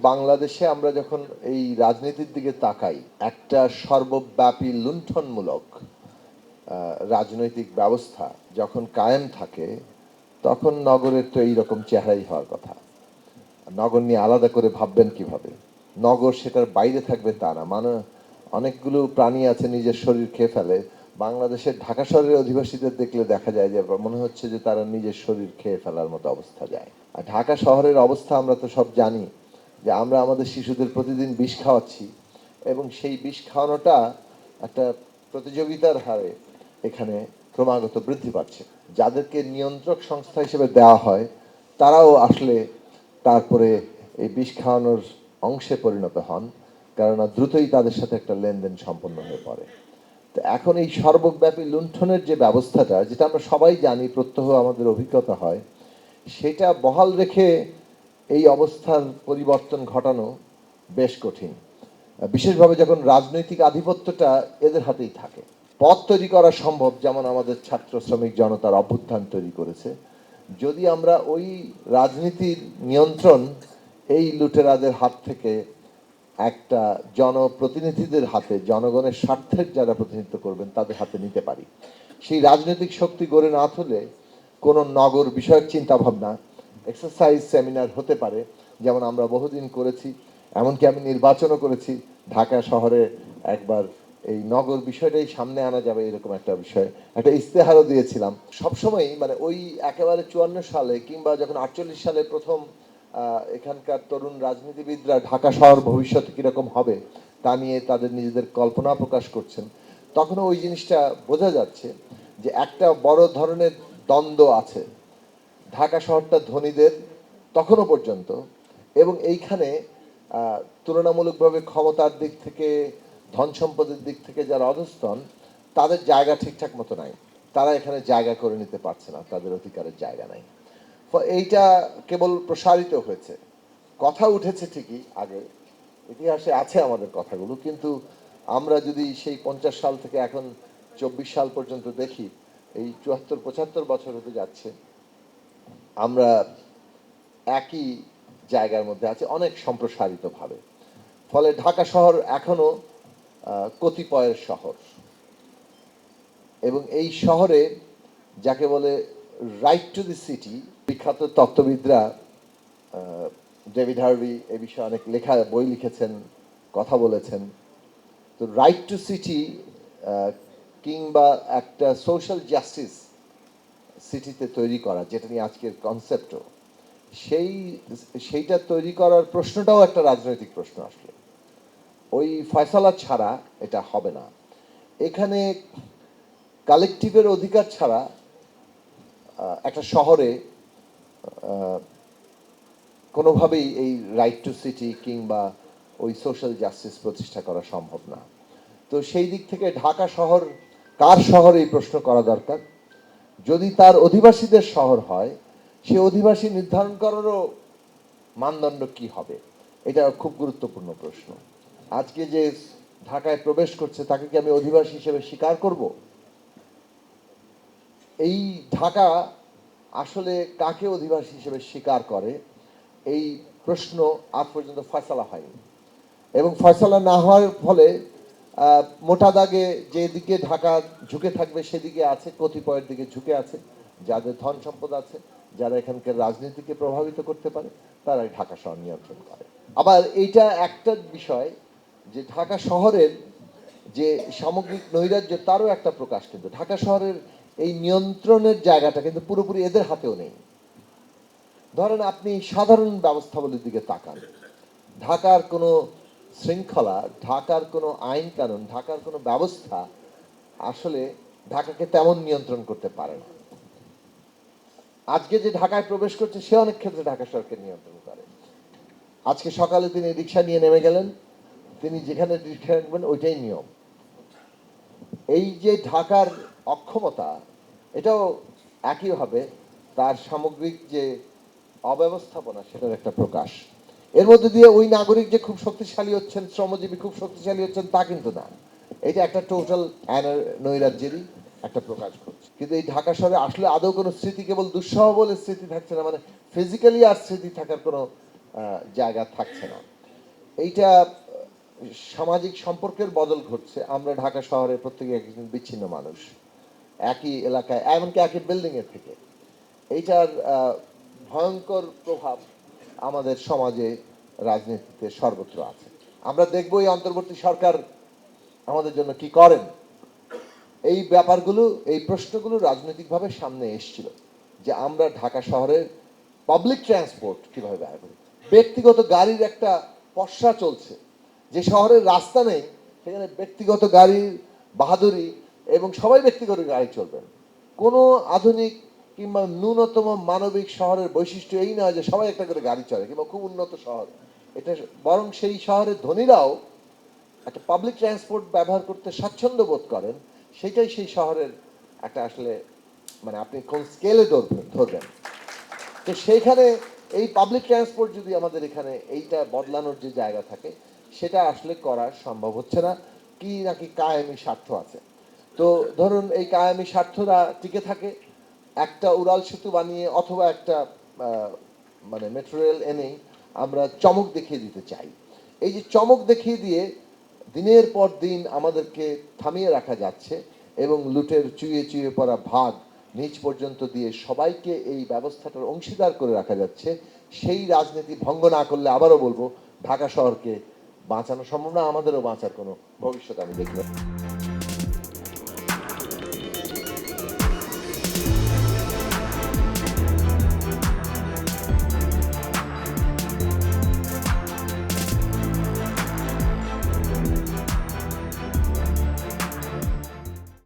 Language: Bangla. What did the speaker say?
বাংলাদেশে আমরা যখন এই রাজনীতির দিকে তাকাই, একটা সর্বব্যাপী লুণ্ঠনমূলক রাজনৈতিক ব্যবস্থা যখন কায়েম থাকে, তখন নগরের তো এইরকম চেহারাই হওয়ার কথা। নগর নিয়ে আলাদা করে ভাববেন কীভাবে? নগর সেটার বাইরে থাকবে তা না। মানে অনেকগুলো প্রাণী আছে নিজের শরীর খেয়ে ফেলে। বাংলাদেশের ঢাকা শহরের অধিবাসীদের দেখলে দেখা যায় যে, মনে হচ্ছে যে তারা নিজের শরীর খেয়ে ফেলার মতো অবস্থা যায়। আর ঢাকা শহরের অবস্থা আমরা তো সব জানি। যে আমরা আমাদের শিশুদের প্রতিদিন বিষ খাওয়াচ্ছি এবং সেই বিষ খাওয়ানোটা একটা প্রতিযোগিতার হারে এখানে ক্রমাগত বৃদ্ধি পাচ্ছে। যাদেরকে নিয়ন্ত্রক সংস্থা হিসেবে দেওয়া হয়, তারাও আসলে তারপরে এই বিষ খাওয়ানোর অংশে পরিণত হন, কেননা দ্রুতই তাদের সাথে একটা লেনদেন সম্পন্ন হয়ে পড়ে। তো এখন এই সর্বব্যাপী লুণ্ঠনের যে ব্যবস্থাটা, যেটা আমরা সবাই জানি, প্রত্যহ আমাদের অভিজ্ঞতা হয়, সেটা বহাল রেখে এই অবস্থার পরিবর্তন ঘটানো বেশ কঠিন। বিশেষভাবে যখন রাজনৈতিক আধিপত্যটা এদের হাতেই থাকে। পথ তৈরি করা সম্ভব, যেমন আমাদের ছাত্র শ্রমিক জনতার অভ্যুত্থান তৈরি করেছে। যদি আমরা ওই রাজনীতির নিয়ন্ত্রণ এই লুটেরাদের হাত থেকে একটা জনপ্রতিনিধিদের হাতে, জনগণের স্বার্থের যারা প্রতিনিধিত্ব করবেন তাদের হাতে নিতে পারি। সেই রাজনৈতিক শক্তি গড়ে না তুলে কোনো নগর বিষয়ক চিন্তা ভাবনা এক্সারসাইজ সেমিনার হতে পারে, যেমন আমরা বহুদিন করেছি, এমনকি আমি নির্বাচনও করেছি, ঢাকা শহরে একবার এই নগর বিষয়টাই সামনে আনা যাবে এরকম একটা বিষয়। একটা ইস্তেহারও দিয়েছিলাম। সবসময়ই মানে ওই একেবারে চুয়ান্ন সালে কিংবা যখন আটচল্লিশ সালে প্রথম এখানকার তরুণ রাজনীতিবিদরা ঢাকা শহর ভবিষ্যতে কীরকম হবে, তা নিয়ে তাদের নিজেদের কল্পনা প্রকাশ করছেন, তখনও ওই জিনিসটা বোঝা যাচ্ছে যে একটা বড় ধরনের দ্বন্দ্ব আছে। ঢাকা শহরটা ধনীদের তখনও পর্যন্ত এবং এইখানে তুলনামূলকভাবে ক্ষমতার দিক থেকে, ধন সম্পদের দিক থেকে যারা অধস্তন, তাদের জায়গা ঠিকঠাক মতো নাই। তারা এখানে জায়গা করে নিতে পারছে না, তাদের অধিকারের জায়গা নাই। এইটা কেবল প্রসারিত হয়েছে। কথা উঠেছে ঠিকই, আগে ইতিহাসে আছে আমাদের কথাগুলো, কিন্তু আমরা যদি সেই পঞ্চাশ সাল থেকে এখন চব্বিশ সাল পর্যন্ত দেখি, এই চুয়াত্তর, পঁচাত্তর বছর হতে যাচ্ছে আমরা একই জায়গার মধ্যে আছে অনেক সম্প্রসারিতভাবে। ফলে ঢাকা শহর এখনও আহ, কতিপয়ের শহর। এবং এই শহরে যাকে বলে রাইট টু দি সিটি বিখ্যাত তত্ত্ববিদরা ডেভিড হার্ভি এ বিষয়ে অনেক লেখা বই লিখেছেন কথা বলেছেন। তো রাইট টু সিটি কিংবা একটা সোশ্যাল জাস্টিস সিটিতে তৈরি করা, যেটা নিয়ে আজকের কনসেপ্টও সেই, সেইটা তৈরি করার প্রশ্নটাও একটা রাজনৈতিক প্রশ্ন আসলে। ওই ফয়সালা ছাড়া এটা হবে না। এখানে কালেকটিভের অধিকার ছাড়া একটা শহরে কোনোভাবেই এই রাইট টু সিটি কিংবা ওই সোশ্যাল জাস্টিস প্রতিষ্ঠা করা সম্ভব না। তো সেই দিক থেকে ঢাকা শহর, কার শহর এই প্রশ্ন করা দরকার? যদি তার অধিবাসীদের শহর হয়, সে অধিবাসী নির্ধারণ করারও মানদণ্ড কি হবে? এটা খুব গুরুত্বপূর্ণ প্রশ্ন। আজকে যে ঢাকায় প্রবেশ করছে, তাকে কি আমি অধিবাসী হিসেবে স্বীকার করব? এই ঢাকা আসলে কাকে অধিবাসী হিসেবে স্বীকার করে? এই প্রশ্ন আজ পর্যন্ত ফয়সালা হয়নি। এবং ফয়সলা না হওয়ার ফলে মোটা দাগে যেদিকে ঢাকা ঝুঁকে থাকবে সেদিকে আছে, কতিপয়ের দিকে ঝুঁকে আছে। যাদের ধন সম্পদ আছে, যারা এখানকার রাজনীতিকে প্রভাবিত করতে পারে, তারাই ঢাকা শহর নিয়ন্ত্রণ করে। আবার এইটা একটা বিষয় যে ঢাকা শহরের যে সামগ্রিক নৈরাজ্য, তারও একটা প্রকাশ কিন্তু। ঢাকা শহরের এই নিয়ন্ত্রণের জায়গাটা কিন্তু পুরোপুরি এদের হাতেও নেই। ধরেন আপনি সাধারণ ব্যবস্থাবলীর দিকে তাকান। ঢাকার কোনো শৃঙ্খলা, ঢাকার কোনো আইন কানুন ঢাকার কোনো ব্যবস্থা আসলে ঢাকাকে তেমন নিয়ন্ত্রণ করতে পারে না। আজকে যে ঢাকায় প্রবেশ করছে, সে অনেক ক্ষেত্রে ঢাকা শহরকে নিয়ন্ত্রণ করে। আজকে সকালে তিনি রিক্সা নিয়ে নেমে গেলেন। তিনি যেখানে রিক্সা রাখবেন, ওইটাই নিয়ম। এই যে ঢাকার অক্ষমতা, এটাও একইভাবে তার সামগ্রিক যে অব্যবস্থাপনা, সেটার একটা প্রকাশ। এর মধ্যে দিয়ে ওই নাগরিক যে খুব শক্তিশালী হচ্ছেন, শ্রমজীবী খুব শক্তিশালী হচ্ছেন, তা কিন্তু না। এটা একটা টোটাল নৈরাজ্যেরই একটা প্রকাশ ঘটছে কিন্তু এই ঢাকা শহরে আসলে আদৌ কোনো স্মৃতি কেবল দুঃসহ বলে স্মৃতি থাকছে না মানে ফিজিক্যালি আর স্মৃতি থাকার কোনো জায়গা থাকছে না। এইটা, সামাজিক সম্পর্কের বদল ঘটছে। আমরা ঢাকা শহরে প্রত্যেকে একজন বিচ্ছিন্ন মানুষ। একই এলাকায়, এমনকি একই বিল্ডিং এর থেকে। এইটার ভয়ঙ্কর প্রভাব আমাদের সমাজে রাজনীতিতে সর্বত্র আছে। আমরা দেখব এই অন্তর্বর্তী সরকার আমাদের জন্য কি করেন। এই ব্যাপারগুলো, এই প্রশ্নগুলো রাজনৈতিকভাবে সামনে এসেছিল যে আমরা ঢাকা শহরের পাবলিক ট্রান্সপোর্ট কীভাবে ব্যয় করি। ব্যক্তিগত গাড়ির একটা পশ্চা চলছে। যে শহরের রাস্তা নেই, সেখানে ব্যক্তিগত গাড়ির বাহাদুরি এবং সবাই ব্যক্তিগত গাড়ি চলবেন কোনো আধুনিক কিংবা ন্যূনতম মানবিক শহরের বৈশিষ্ট্য এই নয় যে সবাই একটা করে গাড়ি চলে কিংবা খুব উন্নত শহর। এটা বরং সেই শহরের ধনীরাও একটা পাবলিক ট্রান্সপোর্ট ব্যবহার করতে স্বাচ্ছন্দ্য বোধ করেন, সেটাই সেই শহরের একটা আসলে মানে আপনি কোন স্কেলে ধরবেন ধরবেন। তো সেইখানে এই পাবলিক ট্রান্সপোর্ট যদি আমাদের এখানে এইটা বদলানোর যে জায়গা থাকে, সেটা আসলে করা সম্ভব হচ্ছে না। কি নাকি কায়েমি স্বার্থ আছে? তো ধরুন এই কায়েমি স্বার্থরা টিকে থাকে একটা উড়াল সেতু বানিয়ে অথবা একটা মানে মেট্রো রেল এনেই আমরা চমক দেখিয়ে দিতে চাই। এই যে চমক দেখিয়ে দিয়ে দিনের পর দিন আমাদেরকে থামিয়ে রাখা যাচ্ছে এবং লুটের চুয়ে চুয়ে পড়া ভাগ নিচ পর্যন্ত দিয়ে সবাইকে এই ব্যবস্থাটার অংশীদার করে রাখা যাচ্ছে। সেই রাজনীতি ভঙ্গ না করলে আবারও বলব, ঢাকা শহরকে বাঁচানো সম্ভব না, আমাদেরও বাঁচার কোনো ভবিষ্যৎ আমি দেখি না।